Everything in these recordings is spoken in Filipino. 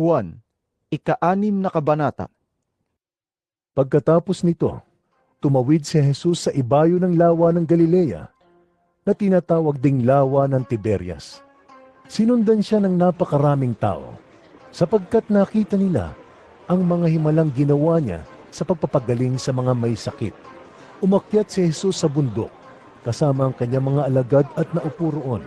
Juan, ika-anim na kabanata. Pagkatapos nito, tumawid si Jesus sa ibayo ng lawa ng Galilea na tinatawag ding lawa ng Tiberias. Sinundan siya ng napakaraming tao sapagkat nakita nila ang mga himalang ginawa niya sa pagpapagaling sa mga may sakit. Umakyat si Jesus sa bundok kasama ang kanyang mga alagad at naupo roon.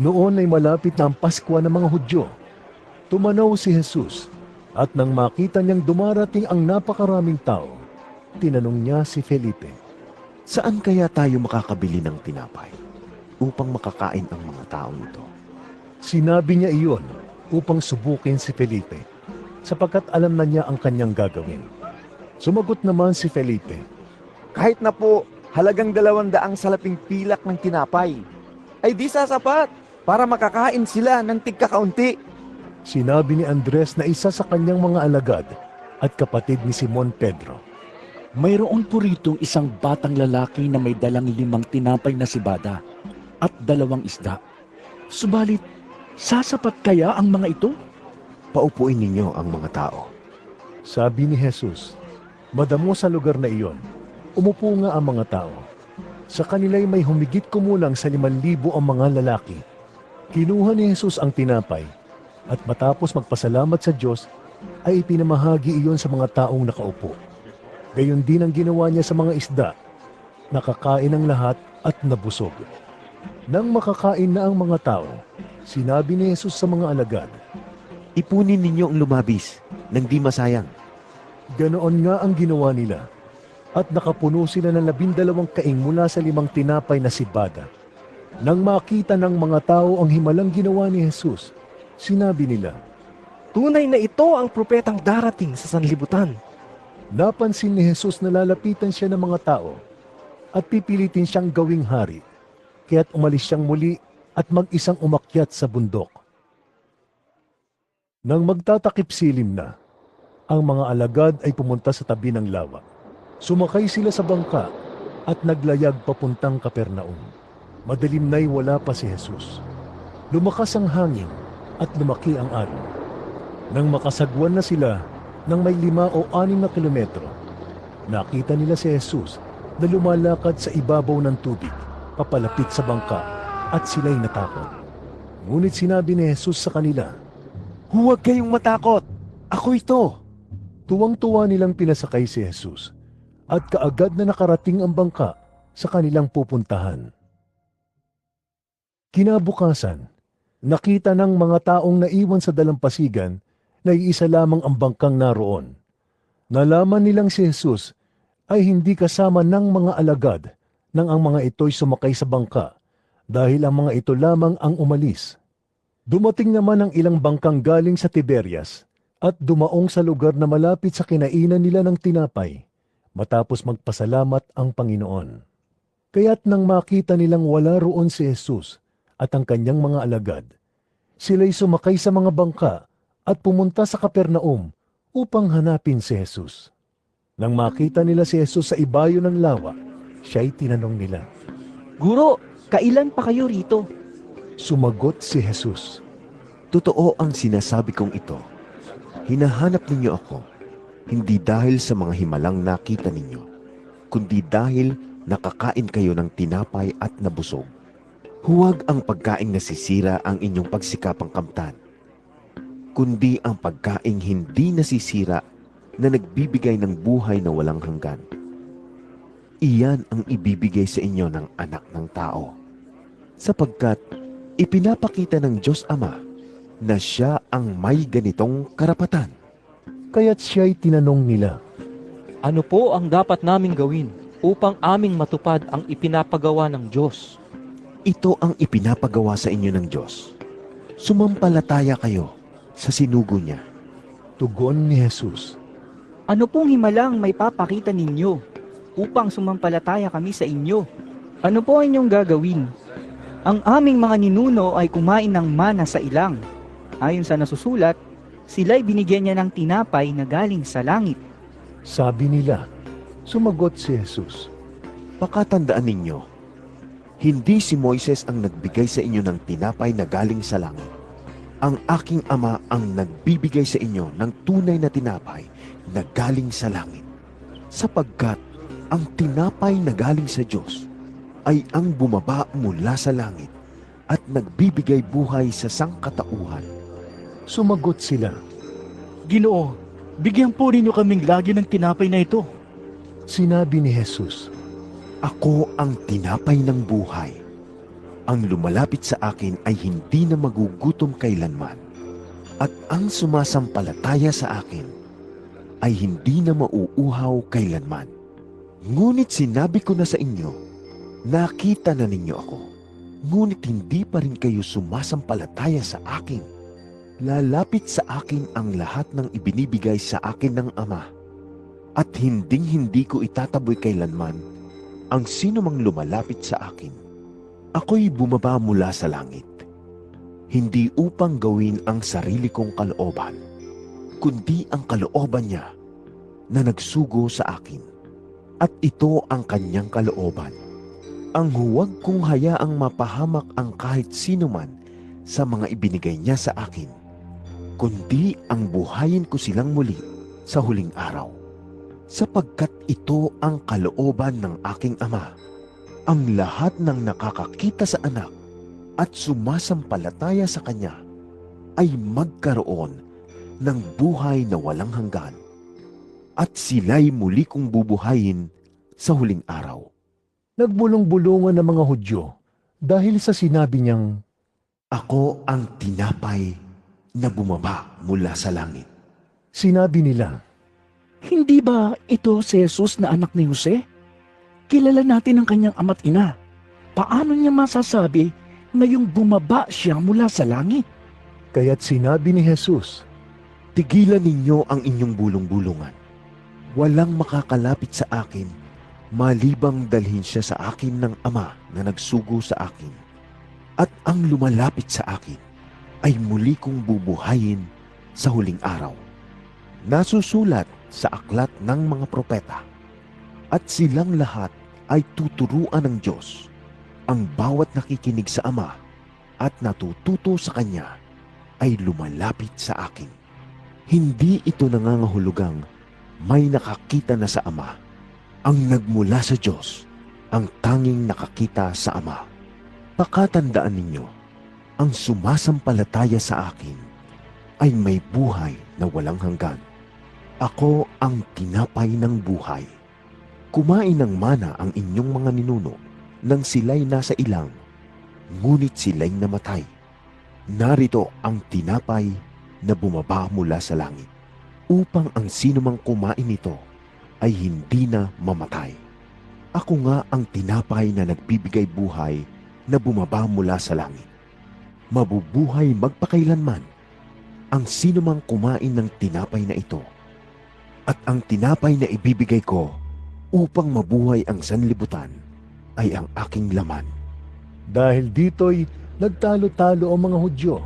Noon ay malapit na ang Paskwa ng mga Hudyo. Tumanaw si Jesus at nang makita niyang dumarating ang napakaraming tao, tinanong niya si Felipe. Saan kaya tayo makakabili ng tinapay upang makakain ang mga taong ito? Sinabi niya iyon upang subukin si Felipe, sapagkat alam na niya ang kanyang gagawin. Sumagot naman si Felipe, Kahit na po halagang dalawang daang salaping pilak ng tinapay, ay di sasapat para makakain sila ng tigkakaunti. Sinabi ni Andres na isa sa kanyang mga alagad at kapatid ni Simon Pedro. Mayroon po rito isang batang lalaki na may dalang limang tinapay na sibada at dalawang isda. Subalit, sasapat kaya ang mga ito? Paupuin ninyo ang mga tao. Sabi ni Jesus, madamo sa lugar na iyon, umupo nga ang mga tao. Sa kanila'y may humigit kumulang sa liman libo ang mga lalaki. Kinuha ni Jesus ang tinapay at matapos magpasalamat sa Diyos, ay ipinamahagi iyon sa mga taong nakaupo. Gayon din ang ginawa niya sa mga isda. Nakakain ang lahat at nabusog. Nang makakain na ang mga tao, sinabi ni Jesus sa mga alagad, Ipunin ninyo ang lumabis nang di masayang. Ganoon nga ang ginawa nila. At nakapuno sila ng labindalawang kaing mula sa limang tinapay na sibada. Nang makita ng mga tao ang himalang ginawa ni Jesus, sinabi nila, Tunay na ito ang propetang darating sa sanlibutan. napansin ni Jesus na lalapitan siya ng mga tao at pipilitin siyang gawing hari. Kaya't umalis siyang muli at mag-isang umakyat sa bundok. Nang magtatakip silim na, ang mga alagad ay pumunta sa tabi ng lawa. Sumakay sila sa bangka at naglayag papuntang Kapernaum. Madilim na'y wala pa si Jesus. Lumakas ang hangin at lumaki ang araw. Nang makasagwan na sila ng may lima o anim na kilometro, nakita nila si Jesus na lumalakad sa ibabaw ng tubig, papalapit sa bangka at sila'y natakot. Ngunit sinabi ni Jesus sa kanila, Huwag kayong matakot. Ako ito. Tuwang-tuwa nilang pinasakay si Jesus at kaagad na nakarating ang bangka sa kanilang pupuntahan. Kinabukasan, nakita ng mga taong naiwan sa dalampasigan na iisa lamang ang bangkang naroon. Nalaman nilang si Jesus ay hindi kasama ng mga alagad nang ang mga ito'y sumakay sa bangka dahil ang mga ito lamang ang umalis. Dumating naman ang ilang bangkang galing sa Tiberias at dumaong sa lugar na malapit sa kinainan nila ng tinapay matapos magpasalamat ang Panginoon. Kaya't nang makita nilang wala roon si Jesus at ang kanyang mga alagad, sila'y sumakay sa mga bangka at pumunta sa Kapernaum upang hanapin si Jesus. Nang makita nila si Jesus sa ibayo ng lawa, siya'y tinanong nila. Guro, kailan pa kayo rito? Sumagot si Jesus. Totoo ang sinasabi kong ito. Hinahanap ninyo ako, hindi dahil sa mga himalang nakita ninyo, kundi dahil nakakain kayo ng tinapay at nabusog. Huwag ang pagkaing nasisira ang inyong pagsikapang kamtan, kundi ang pagkaing hindi nasisira na nagbibigay ng buhay na walang hanggan. Iyan ang ibibigay sa inyo ng anak ng tao. Sapagkat ipinapakita ng Diyos Ama na siya ang may ganitong karapatan. Kaya't siya'y tinanong nila. Ano po ang dapat naming gawin upang aming matupad ang ipinapagawa ng Diyos? Ito ang ipinapagawa sa inyo ng Diyos. Sumampalataya kayo sa sinugo niya. Tugon ni Jesus. Ano pong himalang may papakita ninyo upang sumampalataya kami sa inyo? Ano po ang inyong gagawin? Ang aming mga ninuno ay kumain ng mana sa ilang. Ayon sa nasusulat, sila'y binigyan niya ng tinapay na galing sa langit. Sabi nila, sumagot si Jesus. Pakatandaan ninyo, hindi si Moises ang nagbigay sa inyo ng tinapay na galing sa langit. Ang aking ama ang nagbibigay sa inyo ng tunay na tinapay na galing sa langit. Sapagkat ang tinapay na galing sa Diyos ay ang bumaba mula sa langit at nagbibigay buhay sa sangkatauhan. Sumagot sila. Ginoo, bigyan po ninyo kaming lagi ng tinapay na ito. Sinabi ni Jesus, Ako ang tinapay ng buhay. Ang lumalapit sa akin ay hindi na magugutom kailanman. At ang sumasampalataya sa akin ay hindi na mauuhaw kailanman. Ngunit sinabi ko na sa inyo, nakita na ninyo ako. Ngunit hindi pa rin kayo sumasampalataya sa akin. Lalapit sa akin ang lahat ng ibinibigay sa akin ng Ama. At hinding hindi ko itataboy kailanman ang sino mang lumalapit sa akin. Ako'y bumaba mula sa langit. Hindi upang gawin ang sarili kong kalooban, kundi ang kalooban niya na nagsugo sa akin. At ito ang kanyang kalooban. Ang huwag kong hayaang mapahamak ang kahit sino man sa mga ibinigay niya sa akin, kundi ang buhayin ko silang muli sa huling araw sapagkat ito ang kalooban ng aking ama. Ang lahat ng nakakakita sa anak at sumasampalataya sa kanya ay magkaroon ng buhay na walang hanggan. At sila'y muli kong bubuhayin sa huling araw. Nagbulong-bulungan ng mga Hudyo dahil sa sinabi niyang, Ako ang tinapay na bumaba mula sa langit. sinabi nila, Hindi ba ito si Jesus na anak ni Jose? Kilala natin ang kanyang ama't ina. Paano niya masasabi na yung bumaba siya mula sa langit? kaya't sinabi ni Jesus, Tigilan ninyo ang inyong bulong-bulungan. Walang makakalapit sa akin, malibang dalhin siya sa akin ng Ama na nagsugo sa akin. At ang lumalapit sa akin ay muli kong bubuhayin sa huling araw. Nasusulat sa aklat ng mga propeta. At silang lahat ay tuturuan ng Diyos. Ang bawat nakikinig sa Ama at natututo sa Kanya ay lumalapit sa akin. Hindi ito nangangahulugang may nakakita na sa Ama. Ang nagmula sa Diyos, ang tanging nakakita sa Ama. Pakatandaan ninyo, ang sumasampalataya sa akin ay may buhay na walang hanggan. Ako ang tinapay ng buhay. Kumain ng mana ang inyong mga ninuno nang sila'y nasa ilang, ngunit sila'y namatay. Narito ang tinapay na bumaba mula sa langit upang ang sino mang kumain nito ay hindi na mamatay. Ako nga ang tinapay na nagbibigay buhay na bumaba mula sa langit. Mabubuhay magpakailanman ang sino mang kumain ng tinapay na ito. At ang tinapay na ibibigay ko upang mabuhay ang sanlibutan ay ang aking laman. dahil dito'y nagtalo-talo ang mga Hudyo.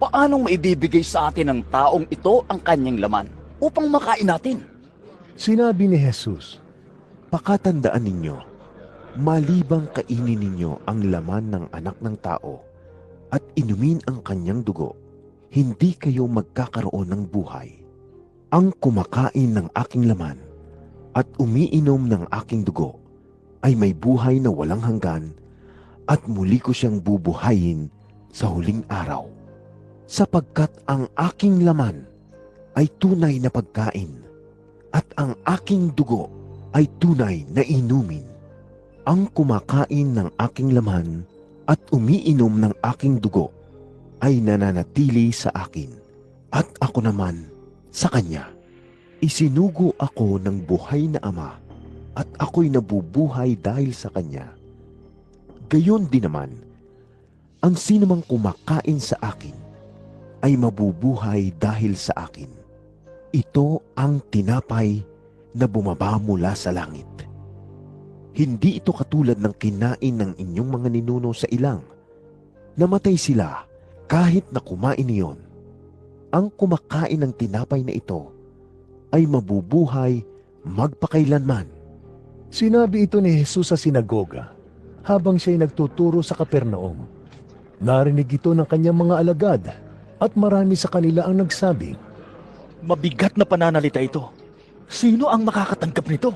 Paanong maibibigay sa atin ng taong ito ang kanyang laman upang makain natin? Sinabi ni Jesus, Pakatandaan ninyo, malibang kainin ninyo ang laman ng anak ng tao at inumin ang kanyang dugo, hindi kayo magkakaroon ng buhay. Ang kumakain ng aking laman at umiinom ng aking dugo ay may buhay na walang hanggan at muli ko siyang bubuhayin sa huling araw. Sapagkat ang aking laman ay tunay na pagkain at ang aking dugo ay tunay na inumin. Ang kumakain ng aking laman at umiinom ng aking dugo ay nananatili sa akin at ako naman sa kanya. Isinugo ako ng buhay na ama at ako'y nabubuhay dahil sa kanya. Gayon din naman, ang sinumang kumakain sa akin ay mabubuhay dahil sa akin. Ito ang tinapay na bumaba mula sa langit. Hindi ito katulad ng kinain ng inyong mga ninuno sa ilang. Namatay sila kahit na kumain niyon. Ang kumakain ng tinapay na ito ay mabubuhay magpakailanman. Sinabi ito ni Jesus sa sinagoga habang siya'y nagtuturo sa Kapernaum. Narinig ito ng kanyang mga alagad At marami sa kanila ang nagsabi, Mabigat na pananalita ito. Sino ang makakatanggap nito?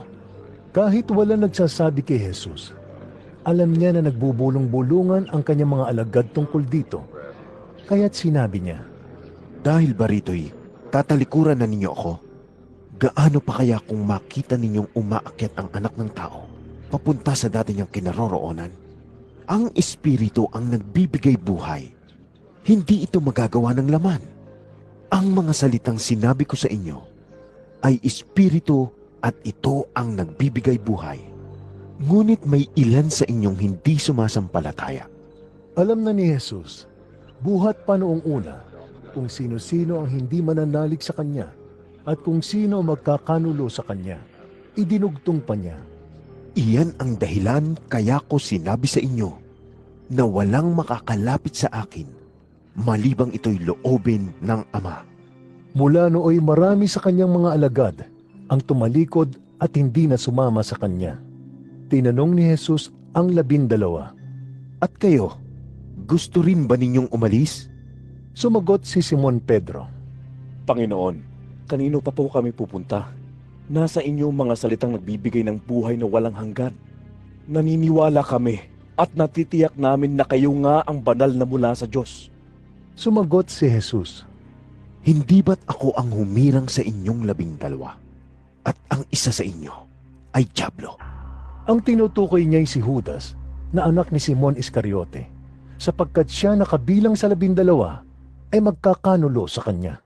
kahit wala nagsasabi kay Jesus, alam niya na nagbubulong-bulungan ang kanyang mga alagad tungkol dito. Kaya't sinabi niya, Dahil ba rito'y tatalikuran na ninyo ako? Gaano pa kaya kung makita ninyong umaakyat ang anak ng tao papunta sa dati niyang kinaroroonan? Ang Espiritu ang nagbibigay buhay. Hindi ito magagawa ng laman. Ang mga salitang sinabi ko sa inyo ay Espiritu at ito ang nagbibigay buhay. Ngunit may ilan sa inyong hindi sumasampalataya. Alam na ni Jesus, buhat pa noong una, kung sino-sino ang hindi mananalig sa Kanya at kung sino magkakanulo sa Kanya. Idinugtong pa niya, Iyan ang dahilan kaya ko sinabi sa inyo na walang makakalapit sa akin malibang ito'y loobin ng Ama. Mula nooy marami sa kanyang mga alagad ang tumalikod at hindi na sumama sa kanya. Tinanong ni Jesus ang labindalawa. At kayo, gusto rin ba ninyong umalis? Sumagot si Simon Pedro. Panginoon, kanino pa po kami pupunta? Nasa inyong mga salitang nagbibigay ng buhay na walang hanggan. Naniniwala kami at natitiyak namin na kayo nga ang banal na mula sa Diyos. Sumagot si Jesus. Hindi ba't ako ang humirang sa inyong labing dalawa? At ang isa sa inyo ay Diablo. Ang tinutukoy niya ay si Judas na anak ni Simon Iscariote sapagkat siya na kabilang sa labindalawa ay magkakanulo sa kanya.